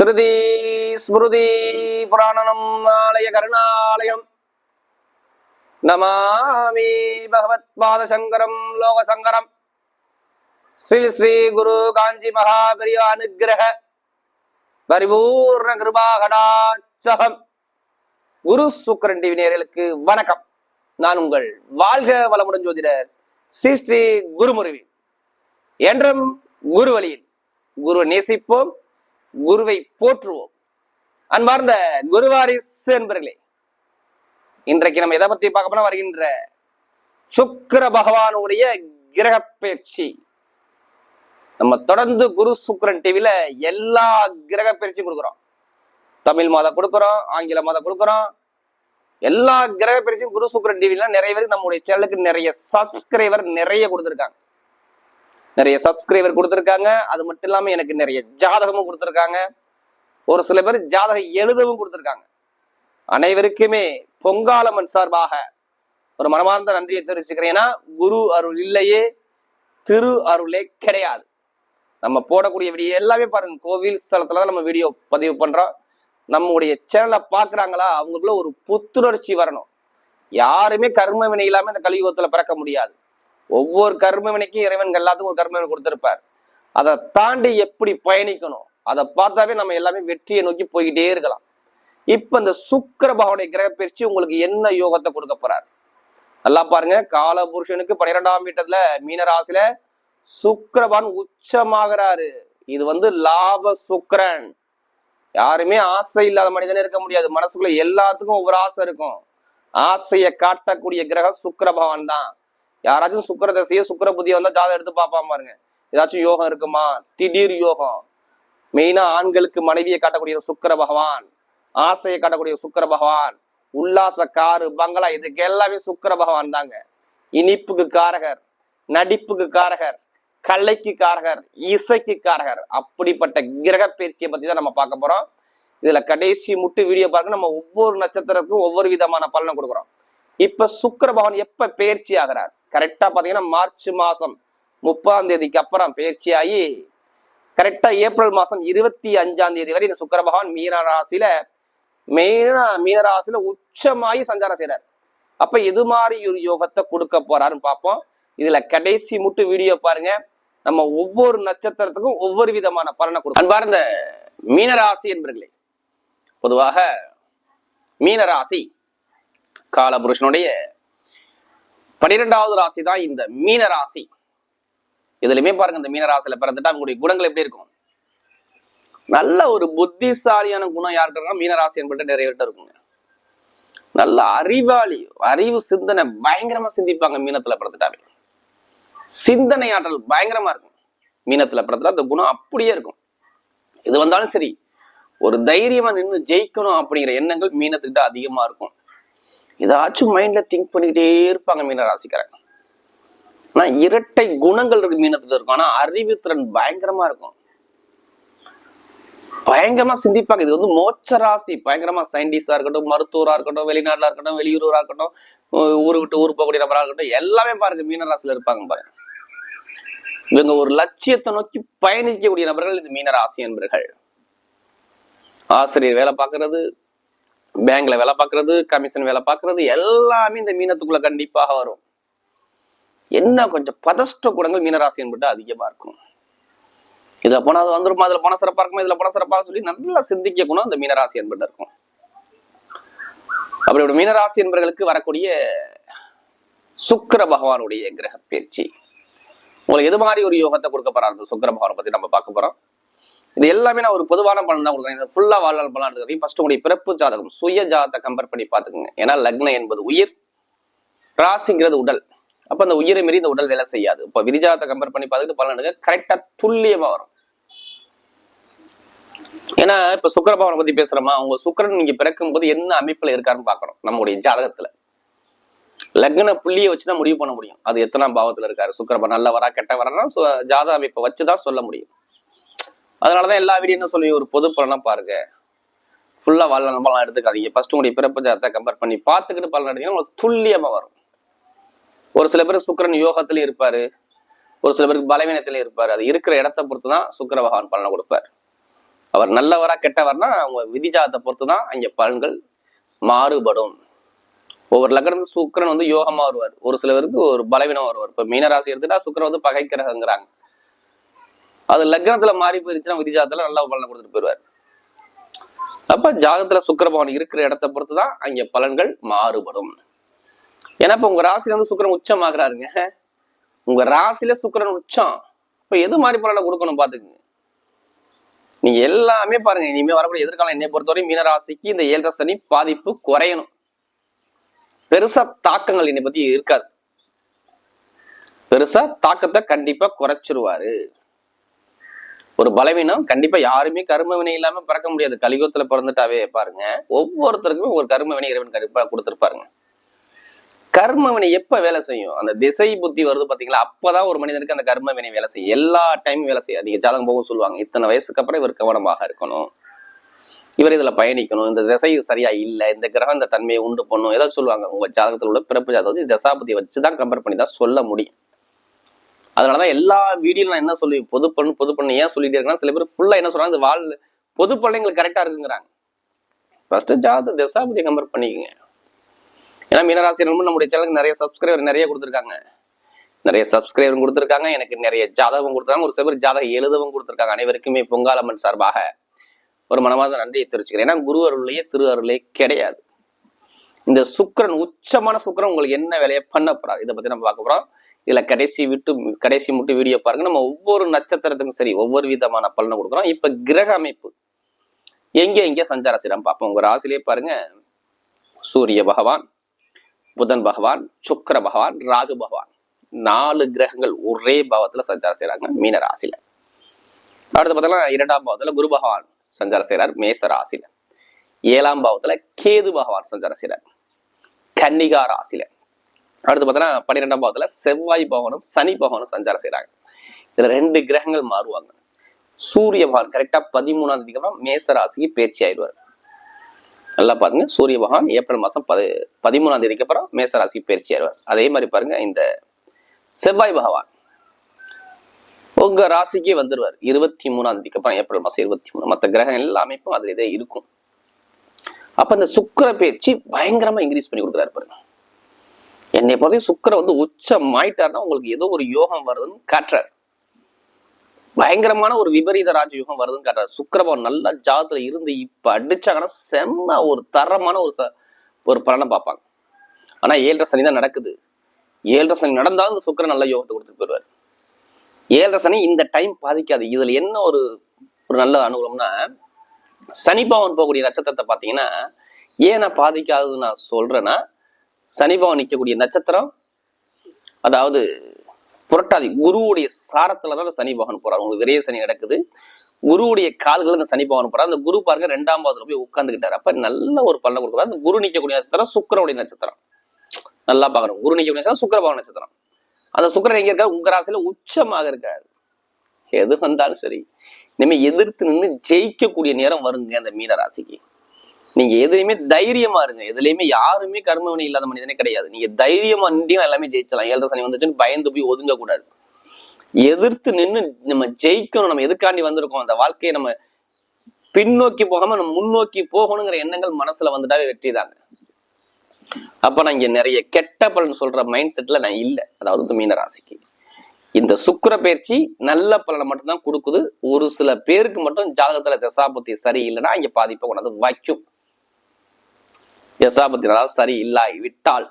ஸ்ருதி ஸ்மிருதி புராணனம் ஆலய கருணாலயம். நமாமி பகவத் பாதசங்கரம் லோகசங்கரம். ஸ்ரீ ஸ்ரீ குரு காஞ்சி மகாபெரிய அனுகிரக பரிபூர்ண கிருபாகடாச்சகம் குரு சுக்கரன் டிவி நேர்களுக்கு வணக்கம். நான் உங்கள் வாழ்க வளமுடன் ஜோதிடர் ஸ்ரீ ஸ்ரீ குருமுருவி என்றும் குரு வழியில் குரு நேசிப்போம். குருவை போற்றுவோம். அன்பார்ந்த குருவாரிஸ் என்பர்களே இன்றைக்கு நம்ம எதை பத்தி பார்க்க போனா வருகின்ற சுக்கர பகவானுடைய கிரக பயிற்சி. நம்ம தொடர்ந்து குரு சுக்கரன் டிவில எல்லா கிரக பயிற்சியும் கொடுக்குறோம். தமிழ் மாதம் கொடுக்குறோம் ஆங்கில மாதம் கொடுக்குறோம். எல்லா கிரக பயிற்சியும் குரு சுக்கரன் டிவில நிறைய பேர் நம்முடைய சேனலுக்கு நிறைய சப்ஸ்கிரைபர் நிறைய கொடுத்துருக்காங்க. நிறைய சப்ஸ்கிரைபர் கொடுத்துருக்காங்க. அது மட்டும் இல்லாமல் எனக்கு நிறைய ஜாதகமும் கொடுத்துருக்காங்க. ஒரு சில பேர் ஜாதகம் எழுதவும் கொடுத்துருக்காங்க. அனைவருக்குமே பொங்காலம்மன் சார்பாக ஒரு மனமார்ந்த நன்றியை தெரிவிச்சுக்கிறேன். ஏன்னா குரு அருள் இல்லையே திரு அருளே கிடையாது. நம்ம போடக்கூடிய வீடியோ எல்லாமே பாருங்க. கோவில் ஸ்தலத்துல தான் நம்ம வீடியோ பதிவு பண்றோம். நம்முடைய சேனலை பாக்குறாங்களா அவங்களுக்குள்ள ஒரு புத்துணர்ச்சி வரணும். யாருமே கர்ம வினை இல்லாம இந்த கலியுகத்துல பிறக்க முடியாது. ஒவ்வொரு கர்மவினைக்கும் இறைவன் எல்லாத்துக்கும் ஒரு கர்மவினை கொடுத்துருப்பார். அதை தாண்டி எப்படி பயணிக்கணும்? அதை பார்த்தாவே நம்ம எல்லாமே வெற்றியை நோக்கி போய்கிட்டே இருக்கலாம். இப்ப இந்த சுக்கிர பகவானுடைய கிரக பயிற்சி உங்களுக்கு என்ன யோகத்தை கொடுக்க போறார்? நல்லா பாருங்க. கால புருஷனுக்கு பன்னிரெண்டாம் வீட்டத்துல மீனராசில சுக்கரபான் உச்சமாகிறாரு. இது வந்து லாப சுக்கரன். யாருமே ஆசை இல்லாத மனிதனே இருக்க முடியாது. மனசுக்குள்ள எல்லாத்துக்கும் ஒவ்வொரு ஆசை இருக்கும். ஆசையை காட்டக்கூடிய கிரகம் சுக்கிர பகவான் தான். யாராச்சும் சுக்கர தசையோ சுக்கர புத்தியை வந்தா ஜாதகம் எடுத்து பார்ப்பாம பாருங்க. ஏதாச்சும் யோகம் இருக்குமா? திடீர் யோகம். மெயினா ஆண்களுக்கு மனைவியை காட்டக்கூடிய சுக்கிர பகவான் ஆசையை காட்டக்கூடிய சுக்கிர பகவான் உல்லாச காரு பங்களா இதுக்கு எல்லாமே சுக்கிர பகவான் தாங்க. இனிப்புக்கு காரகர் நடிப்புக்கு காரகர் கலைக்கு காரகர் இசைக்கு காரகர். அப்படிப்பட்ட கிரக பயிற்சியை பத்தி தான் நம்ம பார்க்க போறோம். இதுல கடைசி முட்டு வீடியோ பாருங்க. நம்ம ஒவ்வொரு நட்சத்திரத்துக்கும் ஒவ்வொரு விதமான பலனை கொடுக்குறோம். இப்ப சுக்கர பகவான் எப்ப பயிற்சி ஆகிறார்? கரெக்டா பாத்தீங்கன்னா மார்ச் மாசம் முப்பதாம் தேதிக்கு அப்புறம் பயிற்சி ஆகி கரெக்டா ஏப்ரல் மாசம் இருபத்தி அஞ்சாம் தேதி வரை இந்த சுக்கர பகவான் மீன ராசியில மெயினா மீன ராசியில உச்சமாகி சஞ்சாரம் செய்யறாரு அப்ப எது மாதிரி ஒரு யோகத்தை கொடுக்க போறாருன்னு பார்ப்போம். இதுல கடைசி முட்டு வீடியோ பாருங்க. நம்ம ஒவ்வொரு நட்சத்திரத்துக்கும் ஒவ்வொரு விதமான பலனை கொடுக்கும். அன்பார்ந்த மீனராசி என்பர்களே பொதுவாக மீனராசி காலபுருஷனுடைய பனிரெண்டாவது ராசி தான் இந்த மீனராசி இதுலயுமே பாருங்க இந்த மீனராசியில பிறந்துட்டா அவங்களுடைய குணங்கள் எப்படி இருக்கும்? நல்ல ஒரு புத்திசாலியான குணம் யார்கிட்ட மீனராசி என்பது நிறைய இருக்குங்க. நல்ல அறிவாளி அறிவு சிந்தனை பயங்கரமா சிந்திப்பாங்க மீனத்துல பிறந்துட்டாவே. சிந்தனை ஆற்றல் பயங்கரமா இருக்கும். மீனத்துல பிறந்துட்டா அந்த குணம் அப்படியே இருக்கும். இது வந்தாலும் சரி ஒரு தைரியமா நின்று ஜெயிக்கணும் அப்படிங்கிற எண்ணங்கள் மீனத்துக்கிட்ட அதிகமா இருக்கும். ஏதாச்சும் மைண்ட்ல திங்க் பண்ணிக்கிட்டே இருப்பாங்க மீன ராசிக்காரங்க ஆனா இரட்டை குணங்கள் இருக்கு மீனத்துல இருக்கும். ஆனா அறிவுத்திறன் பயங்கரமா இருக்கும். பயங்கரமா சிந்திப்பாங்க. இது வந்து மோட்ச ராசி. பயங்கரமா சயின்டிஸ்டா இருக்கட்டும் மருத்துவரா இருக்கட்டும் வெளிநாட்டுல இருக்கட்டும் வெளியூரா இருக்கட்டும் ஊரு விட்டு ஊர் போகக்கூடிய நபரா இருக்கட்டும் எல்லாமே பாருங்க மீனராசியில இருப்பாங்க பாருங்க. இவங்க ஒரு லட்சியத்தை நோக்கி பயணிக்கக்கூடிய நபர்கள் இந்த மீனராசி என்பர்கள் ஆசிரியர் வேலை பார்க்கறது பேங்க்ல வேலை பார்க்கறது கமிஷன் வேலை பார்க்கறது எல்லாமே இந்த மீனத்துக்குள்ள கண்டிப்பாக வரும். என்ன கொஞ்சம் பதஷ்ட குணங்கள் மீனராசி என்பது அதிகமா இருக்கும். இதுல போனா அது வந்துருமா இதுல போன சிறப்பா இருக்குமா இதுல போன சிறப்பா சொல்லி நல்லா சிந்திக்க குணம் இந்த மீனராசி என்பது இருக்கும். அப்படி ஒரு மீனராசி என்பவர்களுக்கு வரக்கூடிய சுக்கிர பகவானுடைய கிரக பயிற்சி. உங்களுக்கு எது மாதிரி ஒரு யோகத்தை கொடுக்க போறாரு? சுக்கர சுக்கிர பகவானை பத்தி நம்ம பார்க்க போறோம். இது எல்லாமே நான் ஒரு பொதுவான பலன் தான் கொடுக்குறேன். இது ஃபுல்லா வாழ்நாள் பலன் எடுத்துக்கிறேன் ஃபர்ஸ்ட் உங்களுடைய பிறப்பு ஜாதகம் சுய ஜாதகத்தை கம்பேர் பண்ணி பார்த்துக்கோங்க. ஏன்னா லக்னம் என்பது உயிர் ராசிங்கிறது உடல். அப்ப அந்த உயிரை மீறி இந்த உடல் வேலை செய்யாது. இப்ப விரிஜாதத்தை கம்பேர் பண்ணி பார்த்துட்டு பலன் எடுக்க கரெக்டா துல்லியமா வரும். ஏன்னா இப்ப சுக்கரபவனை பத்தி பேசுறோமா? உங்க சுக்கரன் நீங்க பிறக்கும் போது என்ன அமைப்புல இருக்காருன்னு பாக்கணும் நம்முடைய ஜாதகத்துல. லக்ன புள்ளியை வச்சுதான் முடிவு பண்ண முடியும். அது எத்தனாம் பாவத்துல இருக்காரு. சுக்கிரபா நல்லவரா கெட்டவரா ஜாதக அமைப்பை வச்சுதான் சொல்ல முடியும். அதனாலதான் எல்லா வீடியோ என்ன சொல்லி ஒரு பொது பலனா பாருங்க. ஃபுல்லா வாழ்நாள் பலன் எடுத்துக்காதீங்க. ஃபர்ஸ்ட் உங்களுடைய பிறப்பு ஜாதத்தை கம்பேர் பண்ணி பார்த்துக்கிட்டு பலன் எடுத்தீங்கன்னா உங்களுக்கு துல்லியமா வரும். ஒரு சில பேர் சுக்கிரன் யோகத்திலே இருப்பாரு. ஒரு சில பேருக்கு பலவீனத்திலே இருப்பாரு. அது இருக்கிற இடத்தை பொறுத்து தான் சுக்கர பகவான் பலனை கொடுப்பார். அவர் நல்லவரா கெட்டவர்னா அவங்க விதிஜாதத்தை பொறுத்து தான் அங்க பலன்கள் மாறுபடும். ஒவ்வொரு லக்னத்துக்கு சுக்கிரன் வந்து யோகமா வருவார். ஒரு சிலருக்கு ஒரு பலவீனம் வருவார். இப்ப மீனராசி எடுத்துட்டா சுக்கிரன் வந்து பகை கிரகங்கிறாங்க அது லக்னத்துல மாறி போயிருச்சுன்னா விதிஜாதத்துல நல்ல பலனை கொடுத்துட்டு போயிடுவார் அப்ப ஜாதகத்துல சுக்கரபவன் இருக்கிற இடத்தை பொறுத்து தான் அங்க பலன்கள் மாறுபடும். ஏன்னா இப்ப உங்க ராசியில வந்து சுக்கிரன் உச்சமாகறாருங்க. உங்க ராசியில சுக்கிரன் உச்சம். இப்ப எது மாதிரி பலனை கொடுக்கணும் பாத்துக்குங்க. நீங்க எல்லாமே பாருங்க. இனிமே வரக்கூடிய எதிர்காலம் என்னை பொறுத்தவரை மீன ராசிக்கு இந்த ஏழரை சனி பாதிப்பு குறையணும். பெருசா தாக்கங்கள் என்னை பத்தி இருக்காது. பெருசா தாக்கத்தை கண்டிப்பா குறைச்சிருவாரு. ஒரு பலவீனம் கண்டிப்பா யாருமே கர்ம வினை இல்லாம பிறக்க முடியாது. கலியுகத்துல பிறந்துட்டாவே பாருங்க. ஒவ்வொருத்தருக்குமே ஒரு கர்ம வினை இறைவன் கண்டிப்பா கொடுத்துருப்பாருங்க. கர்ம வினை எப்ப வேலை செய்யும்? அந்த திசை புத்தி வருது பாத்தீங்களா? அப்பதான் ஒரு மனிதனுக்கு அந்த கர்ம வினை வேலை செய்யும். எல்லா டைமும் வேலை செய்யும். நீங்க ஜாதகம் போகும் சொல்லுவாங்க. இத்தனை வயசுக்கு அப்புறம் இவர் கவனமாக இருக்கணும். இவர் இதுல பயணிக்கணும். இந்த திசை சரியா இல்ல. இந்த கிரகம் இந்த தன்மையை உண்டு பண்ணும். ஏதாவது சொல்லுவாங்க. உங்க ஜாதகத்தில் உள்ள பிறப்பு ஜாதகத்தை தசாபதியை வச்சுதான் கம்பேர் பண்ணி தான் சொல்ல முடியும். அதனாலதான் எல்லா வீடியோ நான் என்ன சொல்லி பொது பண்ணு பொது பண்ணு ஏன் சொல்லிட்டே இருக்கேன்னா சில பேர் ஃபுல்லா என்ன சொல்றாங்க இந்த வாழ் பொது பண்ணு எங்களுக்கு கரெக்டா இருக்குங்கிறாங்க. ஃபர்ஸ்ட் ஜாத தசாபதியை கம்பேர் பண்ணிக்கோங்க. ஏன்னா மீனராசி நண்பன் நம்முடைய சேனலுக்கு நிறைய சப்ஸ்கிரைபர் நிறைய கொடுத்துருக்காங்க. நிறைய சப்ஸ்கிரைபரும் கொடுத்துருக்காங்க எனக்கு நிறைய ஜாதகம் கொடுத்துருக்காங்க. ஒரு சில பேர் ஜாதகம் எழுதவும் கொடுத்துருக்காங்க. அனைவருக்குமே பொங்காலம்மன் சார்பாக ஒரு மனமாத நன்றியை தெரிவிச்சுக்கிறேன். ஏன்னா குரு அருளையே திரு அருளே கிடையாது. இந்த சுக்கரன் உச்சமான சுக்கரன் உங்களுக்கு என்ன வேலையை பண்ண போறாரு? இதை பத்தி நம்ம பார்க்க போறோம். இதில் கடைசி விட்டு கடைசி மட்டும் வீடியோ பாருங்க. நம்ம ஒவ்வொரு நட்சத்திரத்துக்கும் சரி ஒவ்வொரு விதமான பலனை கொடுக்குறோம். இப்போ கிரக அமைப்பு. எங்கே எங்கே சஞ்சார சிரம் பார்ப்போம். உங்க ராசிலே பாருங்க. சூரிய பகவான் புதன் பகவான் சுக்கர பகவான் ராகு பகவான். நாலு கிரகங்கள் ஒரே பாவத்துல சஞ்சாரம் செய்கிறாங்க மீன ராசியில். அடுத்து பார்த்தோம்னா இரண்டாம் பாவத்துல குரு பகவான் சஞ்சாரம் செய்கிறார் மேச ராசியில். ஏழாம் பாவத்துல கேது பகவான் சஞ்சாரம் செய்கிறார் கன்னிகா ராசியில். அடுத்து பார்த்தோன்னா பன்னிரெண்டாம் பாவத்துல செவ்வாய் பவனும் சனி பவனும் சஞ்சாரம் செய்றாங்க. இதுல ரெண்டு கிரகங்கள் மாறுவாங்க. சூரிய பகவான் கரெக்டா பதிமூணாம் தேதிக்கு அப்புறம் மேச ராசிக்கு பேச்சு ஆயிடுவார். நல்லா பாருங்க. சூரிய பகவான் ஏப்ரல் மாசம் பதி பதிமூணாம் தேதிக்கு அப்புறம் மேச ராசிக்கு பயிற்சி ஆயிடுவார். அதே மாதிரி பாருங்க இந்த செவ்வாய் பகவான் உங்க ராசிக்கே வந்துருவார். இருபத்தி மூணாம் தேதிக்கு அப்புறம் ஏப்ரல் மாசம் இருபத்தி மூணு. மற்ற கிரகம் எல்லா அமைப்பும் அதுல இதே இருக்கும். அப்ப இந்த சுக்கிர பேச்சு பயங்கரமா இன்க்ரீஸ் பண்ணி கொடுக்குறாரு பாருங்க. என்னை பொறுத்த சுக்கிர வந்து உச்சம் ஆயிட்டாருன்னா உங்களுக்கு ஏதோ ஒரு யோகம் வருதுன்னு காட்டுறாரு. பயங்கரமான ஒரு விபரீத ராஜயோகம் வருதுன்னு காட்டுறாரு. சுக்கரபவன் நல்ல ஜாதத்துல இருந்து இப்ப அடிச்சாங்கன்னா செம்ம ஒரு தரமான ஒரு ச ஒரு பலனை பார்ப்பாங்க. ஆனா ஏழரை சனி தான் நடக்குது. ஏழரை சனி நடந்தாலும் இந்த சுக்கரன் நல்ல யோகத்தை கொடுத்துட்டு போயிடுவார். ஏழரை சனி இந்த டைம் பாதிக்காது. இதுல என்ன ஒரு ஒரு நல்ல அனுகூலம்னா சனிபவன் போகக்கூடிய நட்சத்திரத்தை பார்த்தீங்கன்னா ஏன் நான் பாதிக்காதுன்னு நான் சொல்றேன்னா சனிபவன் நிற்கக்கூடிய நட்சத்திரம் அதாவது புரட்டாதி குருவுடைய சாரத்துல தான் அந்த சனி பகவான் போறாரு. உங்களுக்கு விரைய சனி நடக்குது. குருவுடைய கால்கள் அந்த சனி பகவான் போறாரு. அந்த குரு பாருங்க ரெண்டாம் பாதத்துல போய் உட்காந்துக்கிட்டாரு அப்ப நல்ல ஒரு பலனை கொடுக்குறாரு. அந்த குரு நிக்கக்கூடிய நட்சத்திரம் சுக்கரனுடைய நட்சத்திரம். நல்லா பாக்குறோம் குரு நிக்கக்கூடிய நட்சத்திரம் சுக்கர நட்சத்திரம். அந்த சுக்கரன் எங்க இருக்காரு? உங்க ராசியில உச்சமாக இருக்காரு. எது வந்தாலும் சரி. இனிமே எதிர்த்து நின்று ஜெயிக்கக்கூடிய நேரம் வருங்க அந்த மீன ராசிக்கு. நீங்க எதுலையுமே தைரியமா இருங்க. எதுலையுமே யாருமே கர்மவினை இல்லாத மனிதனே கிடையாது. நீங்க தைரியமா நின்றீங்கன்னா எல்லாமே ஜெயிச்சலாம் ஏழரை சனி வந்துச்சுன்னு பயந்து போய் ஒதுங்க கூடாது எதிர்த்து நின்று நம்ம ஜெயிக்கணும். நம்ம எதுக்காண்டி வந்திருக்கோம்? அந்த வாழ்க்கையை நம்ம பின்னோக்கி போகாம நம்ம முன்னோக்கி போகணுங்கிற எண்ணங்கள் மனசுல வந்துட்டாவே வெற்றி தாங்க. அப்ப நான் இங்க நிறைய கெட்ட பலன் சொல்ற மைண்ட் செட்ல நான் இல்லை. அதாவது மீன ராசிக்கு. இந்த சுக்கிர பயிற்சி நல்ல பலனை மட்டும்தான் கொடுக்குது. ஒரு சில பேருக்கு மட்டும் ஜாதகத்துல தசாபத்தி சரி இல்லைன்னா இங்க பாதிப்பை கொண்டாந்து வைக்கும் தசாபத்தி சரி இல்லாய் விட்டால்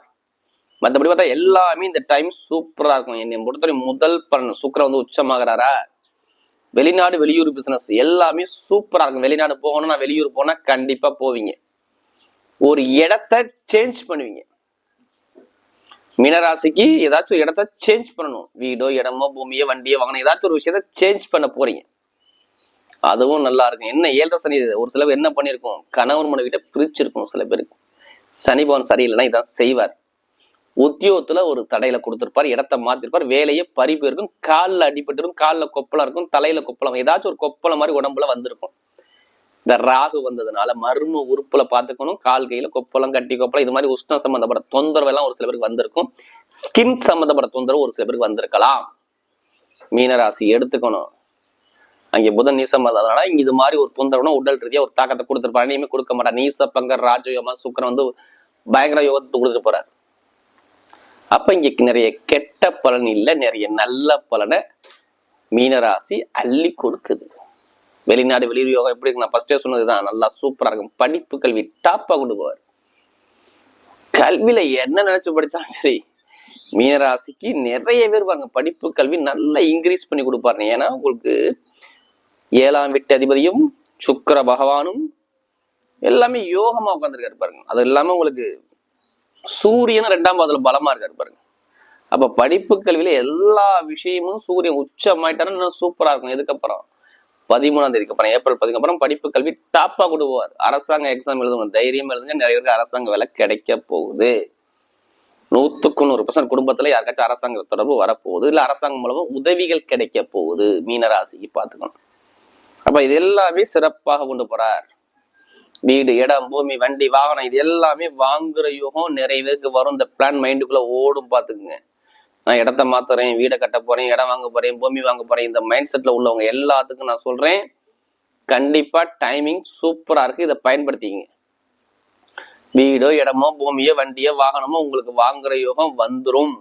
மற்றபடி பார்த்தா எல்லாமே இந்த டைம் சூப்பராக இருக்கும். என்னை பொறுத்தவரை முதல் பலன் சுக்கிரன் வந்து உச்சமாகறாரா? வெளிநாடு வெளியூர் பிசினஸ் எல்லாமே சூப்பராக இருக்கும். வெளிநாடு போகணும் நான் வெளியூர் போனால் கண்டிப்பாக போவீங்க. ஒரு இடத்த சேஞ்ச் பண்ணுவீங்க. மீனராசிக்கு ஏதாச்சும் இடத்த சேஞ்ச் பண்ணணும். வீடோ இடமோ பூமியோ வண்டியோ வாங்கணும் ஏதாச்சும் ஒரு விஷயத்த சேஞ்ச் பண்ண போறீங்க. அதுவும் நல்லா இருக்கும். என்ன ஏழரை சனி ஒரு சில பேர் என்ன பண்ணியிருக்கோம்? கணவன் மனைவிட்ட பிரிச்சிருக்கும் சில பேருக்கு. சனி பவன் சரியில்லைன்னா இதான் செய்வார். உத்தியோகத்துல ஒரு தடையில கொடுத்துருப்பார் இடத்த மாத்திருப்பார் வேலையே பறி போயிருக்கும் காலில் அடிபட்டிருக்கும் காலில் கொப்பளம் இருக்கும் தலையில கொப்பளம் ஏதாச்சும் ஒரு கொப்பளம் மாதிரி உடம்புல வந்திருக்கும். இந்த ராகு வந்ததுனால மர்ம உறுப்புல பாத்துக்கணும் கால் கையில கொப்பளம் கட்டி கொப்பளம் இது மாதிரி உஷ்ணம் சம்பந்தப்பட்ட தொந்தரவு எல்லாம் ஒரு சில பேருக்கு வந்திருக்கும். ஸ்கின் சம்பந்தப்பட்ட தொந்தரவு ஒரு சில பேருக்கு வந்திருக்கலாம். மீனராசி எடுத்துக்கணும். அங்கே புதன் நீசம் அதனால இங்க இது மாதிரி ஒரு தொந்தரவுனா உடல் ரீதியா ஒரு தாக்கத்தை கொடுத்துருப்பாரு. இனிமே கொடுக்க மாட்டார். நீச பங்கர் ராஜயோகமா சுக்கரன் வந்து பயங்கர யோகத்தை கொடுத்துட்டு போறாரு அப்ப இங்க நிறைய கெட்ட பலன் இல்லை நிறைய நல்ல பலனை மீனராசி அள்ளி கொடுக்குது. வெளிநாடு வெளியூர் யோகம் எப்படி இருக்கு நான் ஃபர்ஸ்டே சொன்னதுதான் நல்லா சூப்பரா இருக்கும். படிப்பு கல்வி டாப்பா கொண்டு போவார். கல்வியில என்ன நினைச்சு படிச்சாலும் சரி மீனராசிக்கு நிறைய பேர் பாருங்க படிப்பு கல்வி நல்லா இன்க்ரீஸ் பண்ணி கொடுப்பாரு ஏன்னா உங்களுக்கு ஏழாம் வீட்டு அதிபதியும் சுக்கிர பகவானும் எல்லாமே யோகமா உட்காந்துருக்காரு பாருங்க. அது இல்லாம உங்களுக்கு சூரியன் ரெண்டாம் பாதத்துல பலமா இருக்காரு பாருங்க. அப்ப படிப்பு கல்வியில எல்லா விஷயமும் சூரியன் உச்சமாயிட்டாலும் இன்னும் சூப்பரா இருக்கும். இதுக்கப்புறம் பதிமூணாம் தேதிக்கு அப்புறம் ஏப்ரல் பதிக்கு அப்புறம் படிப்பு கல்வி டாப்பா கொண்டு போவார். அரசாங்க எக்ஸாம் எழுதுங்க தைரியம் எழுதுங்க. நிறைய பேருக்கு அரசாங்க வேலை கிடைக்க போகுது. நூத்துக்கு நூறு பர்சன்ட் குடும்பத்துல யாருக்காச்சும் அரசாங்க தொடர்பு வரப்போகுது. இல்ல அரசாங்கம் மூலமா உதவிகள் கிடைக்க போகுது. மீனராசிக்கு பாத்துக்கணும் அப்ப இது எல்லாமே சிறப்பாக கொண்டு போறார். வீடு இடம் பூமி வண்டி வாகனம் இது எல்லாமே வாங்குற யுகம் நிறைய பேருக்கு வரும். இந்த பிளான் மைண்டுக்குள்ள ஓடும் பாத்துக்குங்க நான் இடத்த மாத்துறேன் வீடை கட்ட போறேன் இடம் வாங்க போறேன் பூமி வாங்க போறேன் இந்த மைண்ட் செட்ல உள்ளவங்க எல்லாத்துக்கும் நான் சொல்றேன் கண்டிப்பா டைமிங் சூப்பரா இருக்கு. இதை பயன்படுத்திக்கங்க. வீடோ இடமோ பூமியோ வண்டியோ வாகனமோ உங்களுக்கு வாங்குற யோகம் வந்துடும்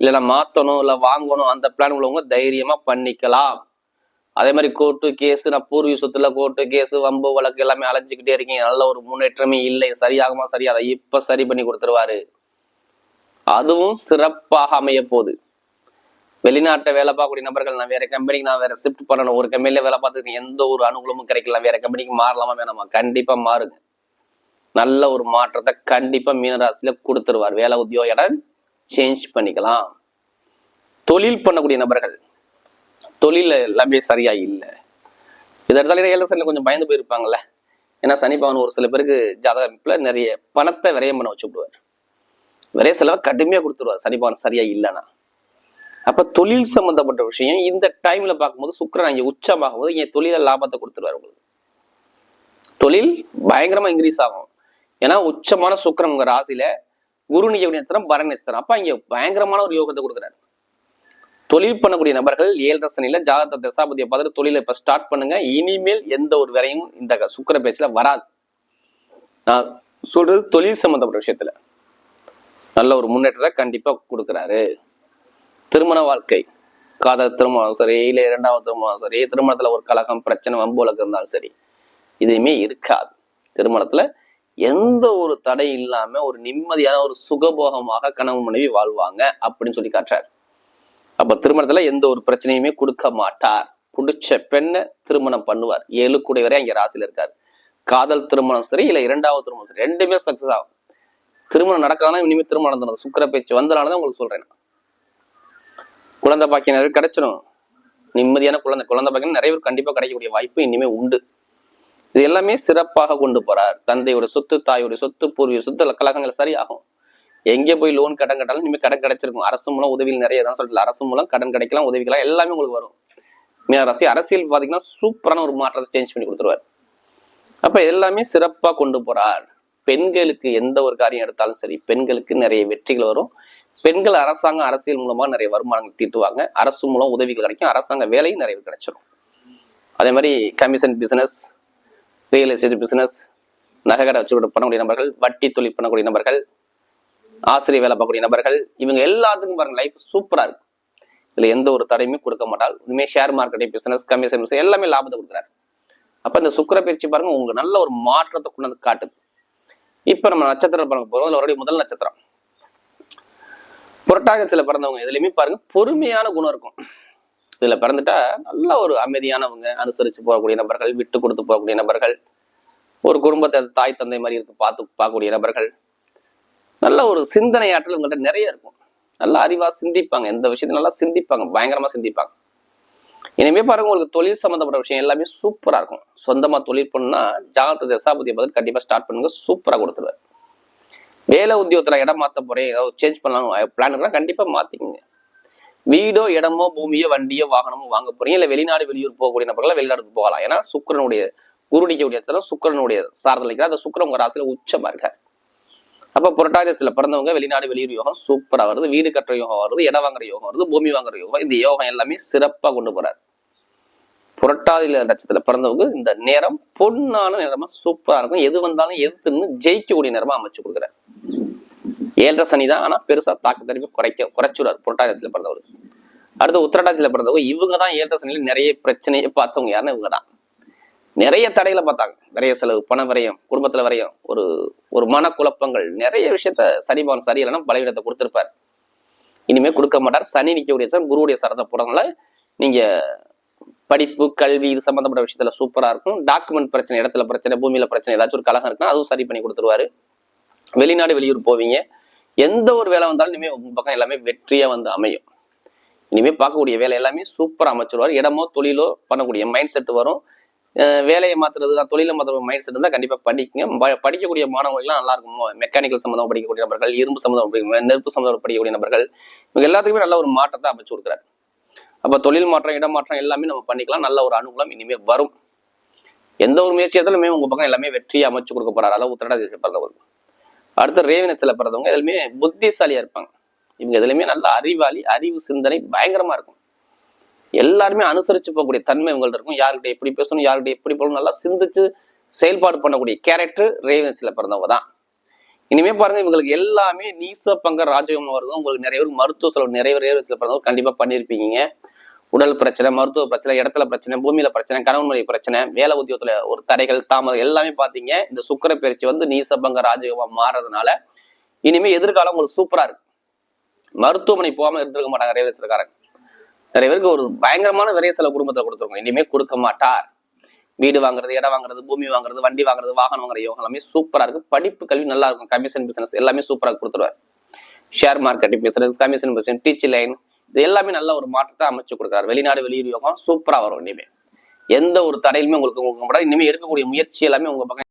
இல்லைன்னா நான் மாத்தணும் இல்ல வாங்கணும் அந்த பிளான் உள்ளவங்க தைரியமா பண்ணிக்கலாம். அதே மாதிரி கோர்ட்டு கேஸ் நான் பூர்வீக சொத்துல கோர்ட்டு கேஸ் வம்பு வழக்கு எல்லாமே அலைஞ்சுக்கிட்டே இருக்கீங்க. நல்ல ஒரு முன்னேற்றமே இல்லை. சரியாகுமா சரி அதை இப்ப சரி பண்ணி கொடுத்துருவாரு. அதுவும் சிறப்பாக அமைய போகுது. வெளிநாட்டை வேலை பார்க்கக்கூடிய நபர்கள் நான் வேற கம்பெனிக்கு நான் வேற ஷிஃப்ட் பண்ணணும். ஒரு கம்பெனில வேலை பார்த்துருக்கேன் எந்த ஒரு அனுகூலமும் கிடைக்கல. வேற கம்பெனிக்கு மாறலாமா வேணாமா? கண்டிப்பா மாறுங்க. நல்ல ஒரு மாற்றத்தை கண்டிப்பா மீனராசியில கொடுத்துருவார். வேலை உத்தியோக இடம் சேஞ்ச் பண்ணிக்கலாம். தொழில் பண்ணக்கூடிய நபர்கள் தொழில் எல்லாமே சரியா இல்லை. இதை எடுத்தாலே ஏழு கொஞ்சம் பயந்து போயிருப்பாங்கல்ல. ஏன்னா சனி பவன் ஒரு சில பேருக்கு ஜாதக அமைப்புல நிறைய பணத்தை விரயம் பண்ண வச்சு விடுவார் விரைய செலவை கடுமையா கொடுத்துருவார். சனி பவன் சரியா இல்லைன்னா. அப்ப தொழில் சம்பந்தப்பட்ட விஷயம் இந்த டைம்ல பார்க்கும்போது சுக்கரன் இங்கே உச்சமாகும் போது இங்கே தொழில லாபத்தை கொடுத்துருவார் உங்களுக்கு. தொழில் பயங்கரமா இன்க்ரீஸ் ஆகும். ஏன்னா உச்சமான சுக்கிரன் உங்க ராசியில குரு நிஜ நட்சத்திரம் பரண நட்சத்திரம். அப்ப இங்க பயங்கரமான ஒரு யோகத்தை கொடுக்குறாரு. தொழில் பண்ணக்கூடிய நபர்கள் ஏழு ரசனில ஜாதக தசாபதியை பார்த்துட்டு தொழிலை இப்ப ஸ்டார்ட் பண்ணுங்க. இனிமேல் எந்த ஒரு வேலையும் இந்த சுக்கிர பேச்சுல வராது. நான் சொல்றது தொழில் சம்பந்தப்பட்ட விஷயத்துல. நல்ல ஒரு முன்னேற்றத்தை கண்டிப்பா கொடுக்குறாரு. திருமண வாழ்க்கை. காதல் திருமணம் சரி இல்ல இரண்டாவது திருமணம் சரி திருமணத்துல ஒரு கலகம் பிரச்சனை வம்பு இருந்தாலும் சரி இதையுமே இருக்காது. திருமணத்துல எந்த ஒரு தடை இல்லாம ஒரு நிம்மதியான ஒரு சுகபோகமாக கணவன் மனைவி வாழ்வாங்க அப்படின்னு சொல்லி காட்டுறாரு. அப்ப திருமணத்துல எந்த ஒரு பிரச்சனையுமே கொடுக்க மாட்டார். பிடிச்ச பெண்ணை திருமணம் பண்ணுவார். ஏழு கூடையவரே வரை அங்க ராசியில இருக்காரு. காதல் திருமணம் சரி இல்ல இரண்டாவது திருமணம் சரி ரெண்டுமே சக்சஸ் ஆகும். திருமணம் நடக்காதான் இனிமே திருமணம் நடந்தது சுக்கர பேச்சு வந்தனாலதான் உங்களுக்கு சொல்றேன் குழந்தை பாக்கியம் நிறைய கிடைச்சிடும் நிம்மதியான குழந்தை. குழந்தை பாக்கியம் நிறைய பேர் கண்டிப்பா கிடைக்கக்கூடிய வாய்ப்பு இனிமே உண்டு. இது எல்லாமே சிறப்பாக கொண்டு போறார். தந்தையோட சொத்து தாயோட சொத்து பூர்வீக சொத்து கழகங்கள் சரியாகும். எங்கே போய் லோன் கடன் கட்டாலும் இனிமேல் கடன் கிடைச்சிருக்கும். அரசு மூலம் உதவிகள் நிறைய தான் சொல்லிட்டு அரசு மூலம் கடன் கிடைக்கலாம் உதவிக்கலாம் எல்லாமே உங்களுக்கு வரும். மீனராசி அரசியல் பார்த்தீங்கன்னா சூப்பரான ஒரு மாற்றத்தை சேஞ்ச் பண்ணி கொடுத்துருவார். அப்ப எல்லாமே சிறப்பாக கொண்டு போறார். பெண்களுக்கு எந்த ஒரு காரியம் எடுத்தாலும் சரி பெண்களுக்கு நிறைய வெற்றிகள் வரும். பெண்கள் அரசாங்கம் அரசியல் மூலமாக நிறைய வருமானங்கள் தீட்டுவாங்க. அரசு மூலம் உதவிகள் கிடைக்கும். அரசாங்க வேலையும் நிறைய கிடைச்சிடும் அதே மாதிரி commission business real estate business நகை கடை வச்சு பண்ணக்கூடிய நபர்கள் வட்டி தொழில் பண்ணக்கூடிய நபர்கள் ஆசிரியர் வேலை பார்க்கக்கூடிய நபர்கள் இவங்க எல்லாத்துக்கும் பாருங்க லைஃப் சூப்பரா இருக்கு இதுல எந்த ஒரு தடையுமே கொடுக்க மாட்டால் இனிமே ஷேர் மார்க்கெட்டிங் பிசினஸ் கமிஷன் எல்லாமே லாபத்தை கொடுக்குறாரு. அப்ப இந்த சுக்கிர பயிற்சி பாருங்க உங்களுக்கு நல்ல ஒரு மாற்றத்தை கொண்டு வந்து காட்டுது. இப்ப நம்ம நட்சத்திரம் பார்க்க போறோம். அதுல already முதல் நட்சத்திரம். புரட்டாகத்துல பிறந்தவங்க இதுலயுமே பாருங்க பொறுமையான குணம் இருக்கும். இதுல பிறந்துட்டா நல்ல ஒரு அமைதியானவங்க அனுசரிச்சு போகக்கூடிய நபர்கள் விட்டு கொடுத்து போகக்கூடிய நபர்கள் ஒரு குடும்பத்தை தாய் தந்தை மாதிரி இருக்கு பார்த்து பார்க்கக்கூடிய நபர்கள். நல்ல ஒரு சிந்தனை ஆற்றல் உங்கள்கிட்ட நிறைய இருக்கும். நல்ல அறிவா சிந்திப்பாங்க. எந்த விஷயத்தையும் நல்லா சிந்திப்பாங்க. பயங்கரமா சிந்திப்பாங்க. இனிமே பாருங்க உங்களுக்கு தொழில் சம்பந்தப்பட்ட விஷயம் எல்லாமே சூப்பரா இருக்கும். சொந்தமா தொழில் பண்ணா ஜாகத்த தசாபதியை பதில் கண்டிப்பா ஸ்டார்ட் பண்ணுங்க. சூப்பரா கொடுத்துருவாரு. வேலை உத்தியோகத்துல இடம் மாத்த போறேன். ஏதாவது சேஞ்ச் பண்ணலாம் பிளான் இருக்கா கண்டிப்பா மாத்திக்கோங்க. வீடோ இடமோ பூமியோ வண்டியோ வாகனமோ வாங்க போறீங்க. இல்ல வெளிநாடு வெளியூர் போகக்கூடிய நபர்கள் வெளிநாடுக்கு போகலாம். ஏன்னா சுக்கரனுடைய குருடிக்கக்கூடிய இடத்துல சுக்கிரனுடைய சாரத்தில் அந்த சுக்கிரன் உங்க ராசியில உச்சமா இருக்காரு. அப்ப புரட்டாதியத்துல பிறந்தவங்க வெளிநாடு வெளியூர் யோகம் சூப்பராக வருது. வீடு கட்டுற யோகம் வருது இடம் வாங்குற யோகம் வருது பூமி வாங்குற யோகம் இந்த யோகம் எல்லாமே சிறப்பா கொண்டு போறாரு. புரட்டாதி நட்சத்திரத்துல பிறந்தவங்க இந்த நேரம் பொன்னான நேரமா சூப்பரா இருக்கும். எது வந்தாலும் எதிர்த்துன்னு ஜெயிக்கக்கூடிய நேரமா அமைச்சு கொடுக்குறாரு. ஏழரை சனி தான் ஆனா பெருசா தாக்கு தரிப்பு குறைக்க குறைச்சுறாரு புரட்டாதி நட்சத்திரத்துல பிறந்தவர். அடுத்து உத்திரட்டாதியில பிறந்தவங்க இவங்க தான் ஏழரை சனியில் நிறைய பிரச்சனையை பார்த்தவங்க யாருன்னு இவங்க தான். நிறைய தடைகளை பார்த்தாங்க. நிறைய செலவு பண வரையும் குடும்பத்துல வரையும் ஒரு ஒரு மனக்குழப்பங்கள் நிறைய விஷயத்த சனி சரியில்லைன்னா பலவீனத்தை கொடுத்துருப்பார். இனிமே கொடுக்க மாட்டார். சனி நிற்கக்கூடிய சார் குருவுடைய சரத்தை போடுறதுனால நீங்க படிப்பு கல்வி இது சம்பந்தப்பட்ட விஷயத்துல சூப்பரா இருக்கும். டாக்குமெண்ட் பிரச்சனை இடத்துல பிரச்சனை பூமியில பிரச்சனை ஏதாச்சும் ஒரு கலகம் இருக்குன்னா அதுவும் சரி பண்ணி கொடுத்துருவாரு. வெளிநாடு வெளியூர் போவீங்க. எந்த ஒரு வேலை வந்தாலும் இனிமே உங்க பக்கம் எல்லாமே வெற்றியா வந்து அமையும். இனிமே பார்க்கக்கூடிய வேலை எல்லாமே சூப்பரா அமைச்சிருவார். இடமோ தொழிலோ பண்ணக்கூடிய மைண்ட் செட் வரும். வேலையை மாத்துறது தான் தொழிலை மாத்துற மைண்ட் செட் இருந்தால் கண்டிப்பா படிக்குங்க படிக்கக்கூடிய மாணவர்கள்லாம் நல்லா இருக்கும்? மெக்கானிக்கல் சம்மந்தம் படிக்கக்கூடிய நபர்கள் இரும்பு சம்மந்தம் படிக்கக்கூடிய நெருப்பு சம்மந்தம் படிக்கக்கூடிய நபர்கள் இவங்க எல்லாத்துக்குமே நல்ல ஒரு மாற்றத்தை அமைச்சு கொடுக்குறாரு. அப்ப தொழில் மாற்றம் இடமாற்றம் எல்லாமே நம்ம பண்ணிக்கலாம். நல்ல ஒரு அனுகூலம் இனிமே வரும். எந்த ஒரு முயற்சி எடுத்தாலுமே உங்க பக்கம் எல்லாமே வெற்றியை அமைச்சு கொடுக்க போறாரு. அதாவது உத்தரடாதி பிறந்தவர்கள். அடுத்து ரேவினத்தில் பிறந்தவங்க எதுலையுமே புத்திசாலியா இருப்பாங்க. இவங்க எதுலையுமே நல்ல அறிவாளி அறிவு சிந்தனை பயங்கரமா இருக்கும். எல்லாருமே அனுசரிச்சு போகக்கூடிய தன்மை உங்கள்ட்ட இருக்கும். யார்கிட்ட எப்படி பேசணும் யார்கிட்ட எப்படி போகணும் நல்லா சிந்திச்சு செயல்பாடு பண்ணக்கூடிய கேரக்டர் ரேவினத்துல பிறந்தவங்க தான். இனிமே பாருங்க இவங்களுக்கு எல்லாமே நீச பங்க ராஜயோகம் வருது உங்களுக்கு நிறைய பேர் மருத்துவ செலவு நிறைய பேர் பிறந்தவங்க கண்டிப்பா பண்ணியிருப்பீங்க உடல் பிரச்சனை மருத்துவ பிரச்சனை இடத்துல பிரச்சனை பூமியில பிரச்சனை கணவன் மனைவி பிரச்சனை வேலை உத்தியோகத்துல ஒரு தடைகள் தாமதம் எல்லாமே பாத்தீங்க. இந்த சுக்கர பயிற்சி வந்து நீசபங்க ராஜயோகமா மாறதுனால இனிமே எதிர்காலம் உங்களுக்கு சூப்பரா இருக்கு மருத்துவமனை போகாம இருந்திருக்க மாட்டாங்க நிறைய வச்சிருக்காங்க நிறைய பேருக்கு ஒரு பயங்கரமான விரைய செலவு குடும்பத்தை கொடுத்துருக்கோம். இனிமே கொடுக்க மாட்டார். வீடு வாங்குறது இடம் வாங்குறது பூமி வாங்குறது வண்டி வாங்குறது வாகனம் வாங்குற யோகம் எல்லாமே சூப்பரா இருக்கு படிப்பு கல்வி நல்லா இருக்கும். கமிஷன் பிசினஸ் எல்லாமே சூப்பரா கொடுத்துருவார். Share marketing business commission business teach line இது எல்லாமே நல்ல ஒரு மாற்றத்தை அமைச்சு கொடுக்குறாரு. வெளிநாடு வெளியூர் யோகம் சூப்பரா வரும் இனிமே. எந்த ஒரு தடையிலுமே உங்களுக்கு உங்களுக்கு இனிமேல் இனிமே எடுக்கக்கூடிய முயற்சி எல்லாமே உங்க பக்கம்